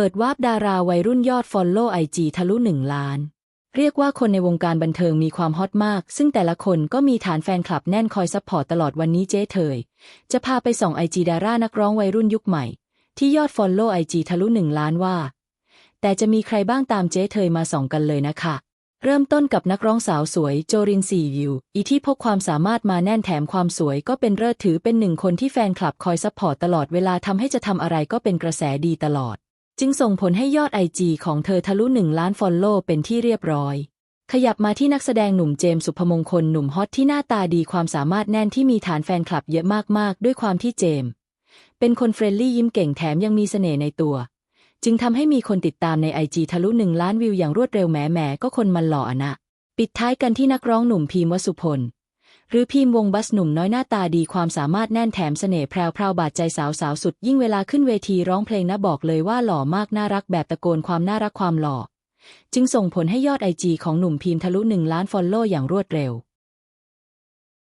เปิดวาร์ปดาราวัยรุ่นยอดฟอลโล่ไอจีทะลุหนึ่งล้าน เรียกว่าคนในวงการบันเทิงมีความฮอตมาก ซึ่งแต่ละคนก็มีฐานแฟนคลับแน่นคอยซัพพอร์ตตลอดวันนี้เจ๊เถย จะพาไปส่องไอจีดารานักร้องวัยรุ่นยุคใหม่ ที่ยอดฟอลโล่ไอจีทะลุหนึ่งล้านว่า แต่จะมีใครบ้างตามเจ๊เถยมาส่องกันเลยนะคะ เริ่มต้นกับนักร้องสาวสวยโจรินซีวิวอีที่พกความสามารถมาแน่นแถมความสวยก็เป็นเลิศถือเป็นหนึ่งคนที่แฟนคลับคอยซัพพอร์ตตลอดเวลาทำให้จะทำอะไรก็เป็นกระแสดีตลอด จึงส่งผลให้ยอดไอจีของเธอทะลุหนึ่งล้านฟอลโล่เป็นที่เรียบร้อย ขยับมาที่นักแสดงหนุ่มเจมส์สุภมงคลหนุ่มฮอตที่หน้าตาดีความสามารถแน่นที่มีฐานแฟนคลับเยอะมากๆ ด้วยความที่เจมส์เป็นคนเฟรนลี่ยิ้มเก่งแถมยังมีเสน่ห์ในตัว จึงทำให้มีคนติดตามในไอจีทะลุหนึ่งล้านวิวอย่างรวดเร็วแหมแหมก็คนมันหล่ออนะ ปิดท้ายกันที่นักร้องหนุ่มพีมวสุพล หรือพิมวงบัสหนุ่มน้อยหน้าตาดีความสามารถแน่นแถมเสน่ห์แพรวพราวบาดใจสาวสาวสุด ยิ่งเวลาขึ้นเวทีร้องเพลงนะบอกเลยว่าหล่อมากน่ารักแบบตะโกนความน่ารักความหล่อ จึงส่งผลให้ยอดไอจีของหนุ่มพิมทะลุหนึ่งล้านฟอลโล่อย่างรวดเร็ว